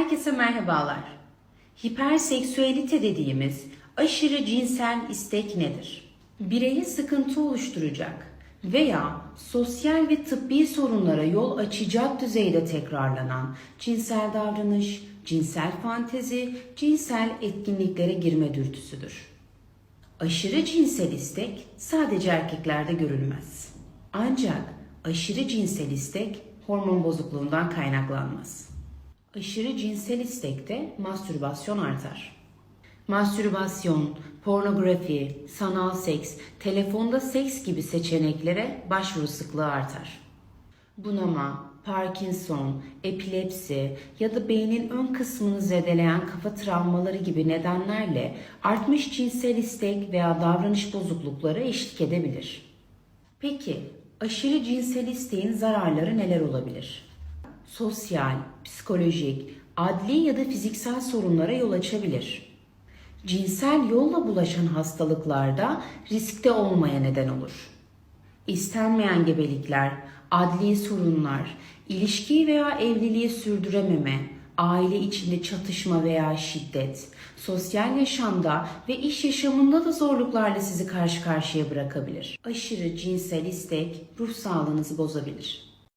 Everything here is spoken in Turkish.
Herkese merhabalar. Hiperseksüelite dediğimiz aşırı cinsel istek nedir? Bireye sıkıntı oluşturacak veya sosyal ve tıbbi sorunlara yol açacak düzeyde tekrarlanan cinsel davranış, cinsel fantezi, cinsel etkinliklere girme dürtüsüdür. Aşırı cinsel istek sadece erkeklerde görülmez. Ancak aşırı cinsel istek hormon bozukluğundan kaynaklanmaz. Aşırı cinsel istekte mastürbasyon artar. Mastürbasyon, pornografi, sanal seks, telefonda seks gibi seçeneklere başvuru sıklığı artar. Bunama, Parkinson, epilepsi ya da beynin ön kısmını zedeleyen kafa travmaları gibi nedenlerle artmış cinsel istek veya davranış bozuklukları eşlik edebilir. Peki aşırı cinsel isteğin zararları neler olabilir? Sosyal, psikolojik, adli ya da fiziksel sorunlara yol açabilir. Cinsel yolla bulaşan hastalıklarda riskte olmaya neden olur. İstenmeyen gebelikler, adli sorunlar, ilişkiyi veya evliliği sürdürememe, aile içinde çatışma veya şiddet, sosyal yaşamda ve iş yaşamında da zorluklarla sizi karşı karşıya bırakabilir. Aşırı cinsel istek ruh sağlığınızı bozabilir.